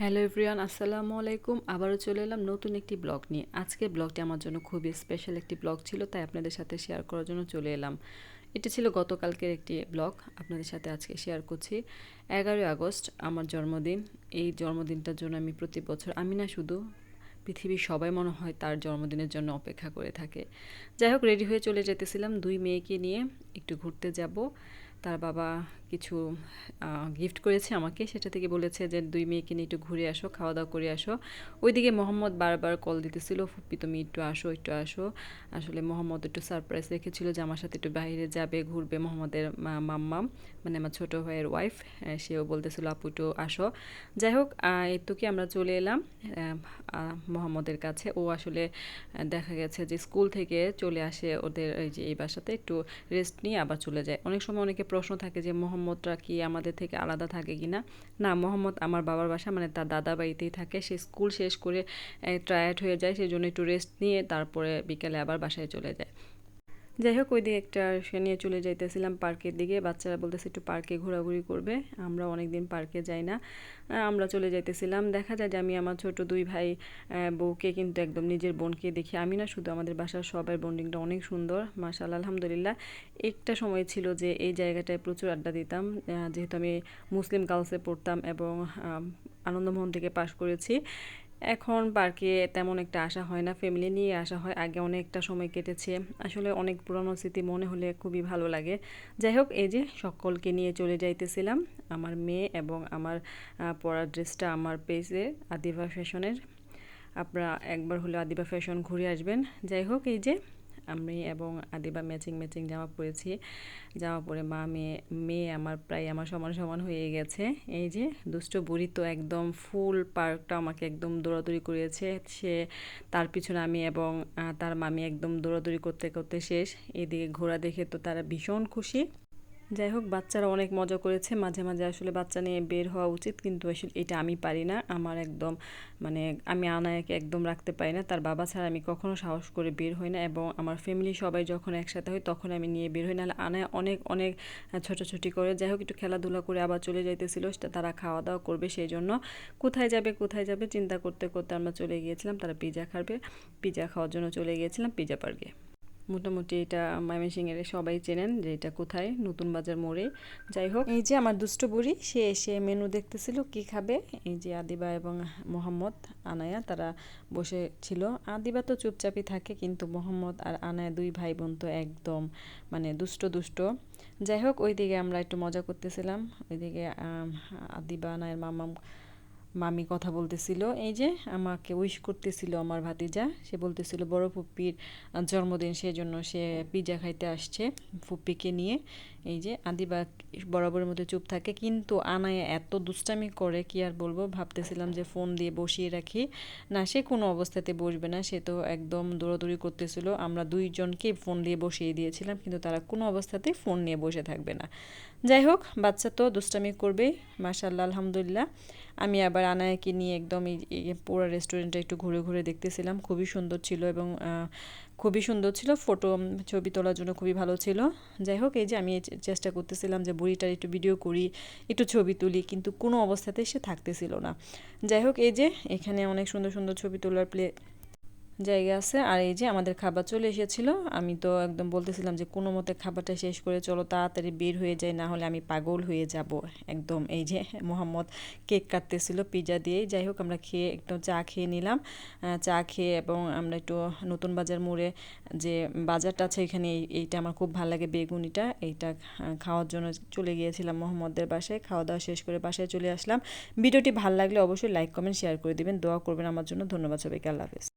Hello everyone, আসসালামু আলাইকুম। আবারও চলে এলাম নতুন একটি ব্লগ নিয়ে। আজকে ব্লগটি আমার জন্য খুবই স্পেশাল একটি ব্লগ ছিল, তাই আপনাদের সাথে শেয়ার করার জন্য চলে এলাম। এটা ছিল গতকালকের একটি ব্লগ, আপনাদের সাথে আজকে শেয়ার করছি। এগারোই আগস্ট, আমার জন্মদিন। এই জন্মদিনটার জন্য আমি প্রতি বছর, আমি না শুধু পৃথিবীর সবাই মনে হয় তার জন্মদিনের জন্য অপেক্ষা করে থাকে। যাই হোক রেডি হয়ে চলে যেতেছিলাম। দুই মেয়েকে নিয়ে একটু ঘুরতে যাব। তার বাবা কিছু গিফট করেছে আমাকে। সেটা থেকে বলেছে যে, দুই মেয়েকে নিয়ে একটু ঘুরে আসো খাওয়া দাওয়া করে আসো। ওইদিকে মোহাম্মদ বারবার কল দিতেছিল, ফুপ্পি, তুমি একটু আসো একটু আসো। আসলে মোহাম্মদ একটু সারপ্রাইজ রেখেছিল যে, আমার সাথে একটু বাইরে যাবে, ঘুরবে। মোহাম্মদের মাম্মাম মানে আমার ছোটো ভাইয়ের ওয়াইফ সেও বলতেছিল, আপু, একটু আসো। যাই হোক এই কি আমরা চলে এলাম মোহাম্মদের কাছে। ও আসলে দেখা গেছে যে, স্কুল থেকে চলে আসে ওদের, এই যে, এই বাসাতে। একটু রেস্ট নিয়ে আবার চলে যায়। অনেক সময় অনেকে প্রশ্ন থাকে যে, মোহাম্মদরা কি আমাদের থেকে আলাদা থাকে কি না? না, মোহাম্মদ আমার বাবার বাসা মানে তার দাদা বাড়িতেই থাকে। সে স্কুল শেষ করে টায়ার্ড হয়ে যায়। সেই জন্য একটু রেস্ট নিয়ে তারপরে বিকেলে আবার বাসায় চলে যায়। যাই হোক ওই দিকে একটা সে নিয়ে চলে যাইতেছিলাম পার্কের দিকে। বাচ্চারা বলতেছে একটু পার্কে ঘোরাঘুরি করবে। আমরা অনেক দিন পার্কে যাই না। আমরা চলে যাইতেছিলাম। দেখা যায় যে আমি আমার ছোট দুই ভাই বউকে কিন্তু একদম নিজের বোনকে দেখি। আমি না শুধু আমাদের বাসার সবাই বন্ডিংটা অনেক সুন্দর মাশাল আলহামদুলিল্লাহ। একটা সময় ছিল যে এই জায়গাটায় প্রচুর আড্ডা দিতাম। যেহেতু আমি মুসলিম গার্লসে পড়তাম এবং আনন্দমোহন থেকে পাশ করেছি। এখন পার্কে তেমন একটা আসা হয় না ফ্যামিলি নিয়ে আসা হয়, আগে অনেকটা সময় কেটেছে। আসলে অনেক পুরনো স্মৃতি মনে হলে খুবই ভালো লাগে। যাই হোক, এই যে সকলকে নিয়ে চলে যাইতেছিলাম, আমার মেয়ে এবং আমার পড়ার ড্রেসটা আমার পেজে, আদিবা ফ্যাশনের। আপনারা একবার হলে আদিবা ফ্যাশন ঘুরে আসবেন। যাই হোক, এই যে আমি এবং আদিবা ম্যাচিং ম্যাচিং জামা পরেছি। জামা পরে মা, মেয়ে মেয়ে আমার প্রায় আমার সমান সমান হয়ে গেছে। এই যে দুষ্ট বুড়ি তো একদম ফুল পার্কটা আমাকে একদম দৌড়াদৌড়ি করিয়েছে। সে তার পিছনে আমি এবং তার মামি একদম দৌড়াদৌড়ি করতে করতে শেষ। এদিকে ঘোরা দেখে তো তারা ভীষণ খুশি। যাই হোক, বাচ্চারা অনেক মজা করেছে। মাঝে মাঝে আসলে বাচ্চা নিয়ে বের হওয়া উচিত, কিন্তু আসলে এটা আমি পারি না। আমার একদম মানে আমি আনায়কে একদম রাখতে পারি না। তার বাবা ছাড়া আমি কখনো সাহস করে বের হই না এবং আমার ফ্যামিলি সবাই যখন একসাথে হয়, তখন আমি নিয়ে বের হই। নাহলে আনায় অনেক অনেক ছোটাছুটি করে। যাই হোক, একটু খেলাধুলা করে আবার চলে যাইতেছিল তারা খাওয়া দাওয়া করবে সেই জন্য কোথায় যাবে কোথায় যাবে, চিন্তা করতে করতে আমরা চলে গিয়েছিলাম। তারা পিজা খাবে। পিজা খাওয়ার জন্য চলে গিয়েছিলাম পিজা পার্কে মোটামুটি এটা ময়মনসিংহের সবাই চেনেন যে এটা কোথায়, নতুন বাজার মোড়ে। যাই হোক। এই যে আমার দুষ্ট বুড়ি, সে এসে মেনু দেখতেছিল, কি খাবে? এই যে আদিবা এবং মোহাম্মদ আনায়া, তারা বসে ছিল আদিবা তো চুপচাপই থাকে, কিন্তু মোহাম্মদ আর আনায়া দুই ভাই বোন তো একদম মানে দুষ্ট দুষ্ট। যাই হোক, ওইদিকে আমরা একটু মজা করতেছিলাম। ওইদিকে আদিবা, আনায়ের মামাম মামি কথা বলতেছিল, এই যে আমাকে উইশ করতেছিল আমার ভাতিজা, সে বলতেছিল, বড় ফুপ্পির জন্মদিন সেই জন্য সে পিজা খাইতে আসছে ফুপ্পিকে নিয়ে। এই যে আদিবা বরাবরের মধ্যে চুপ থাকে, কিন্তু আনায় এত দুষ্টামি করে, কি আর বলব? ভাবতেছিলাম যে ফোন দিয়ে বসিয়ে রাখি। না, সে কোনো অবস্থাতে বসবে না, সে তো একদম দৌড়াদৌড়ি করতেছিল। আমরা দুইজনকে ফোন দিয়ে বসিয়ে দিয়েছিলাম, কিন্তু তারা কোনো অবস্থাতেই ফোন নিয়ে বসে থাকবে না। যাই হোক, বাচ্চা তো দুষ্টামি করবেই মাশাল্লাহ আলহামদুলিল্লাহ। আমি আবার আনায়াকে নিয়ে একদম এই পুরো রেস্টুরেন্টটা একটু ঘুরে ঘুরে দেখতেছিলাম। খুবই সুন্দর ছিল এবং খুবই সুন্দর ছিল। ফটো ছবি তোলার জন্য খুবই ভালো ছিল। যাই হোক, এই যে আমি চেষ্টা করতেছিলাম যে বুড়িটার একটু ভিডিও করি, একটু ছবি তুলি, কিন্তু কোনো অবস্থাতে সে থাকতেছিল না। যাই হোক, এই যে এখানে অনেক সুন্দর সুন্দর ছবি তোলার প্লে জায়গা আছে। আর এই যে আমাদের খাবার চলে এসেছিল, আমি তো একদম বলতেছিলাম যে কোনো মতে খাবারটা শেষ করে চলো তাড়াতাড়ি বের হয়ে যায় না হলে আমি পাগল হয়ে যাব। একদম এই যে মোহাম্মদ কেক কাটতেছিল পিজা দিয়েই। যাই হোক, আমরা খেয়ে একটু চা খেয়ে নিলাম। চা খেয়ে এবং আমরা একটু নতুন বাজার মোড়ে যে বাজারটা আছে এখানে এইটা আমার খুব ভালো লাগে বেগুনিটা। এইটা খাওয়ার জন্য চলে গিয়েছিলাম মোহাম্মদের বাসায়। খাওয়া দাওয়া শেষ করে বাসায় চলে আসলাম। ভিডিওটি ভালো লাগলে অবশ্যই লাইক, কমেন্ট, শেয়ার করে দিবেন। দোয়া করবেন আমার জন্য। ধন্যবাদ সবাইকে। আল্লাহ হাফেজ।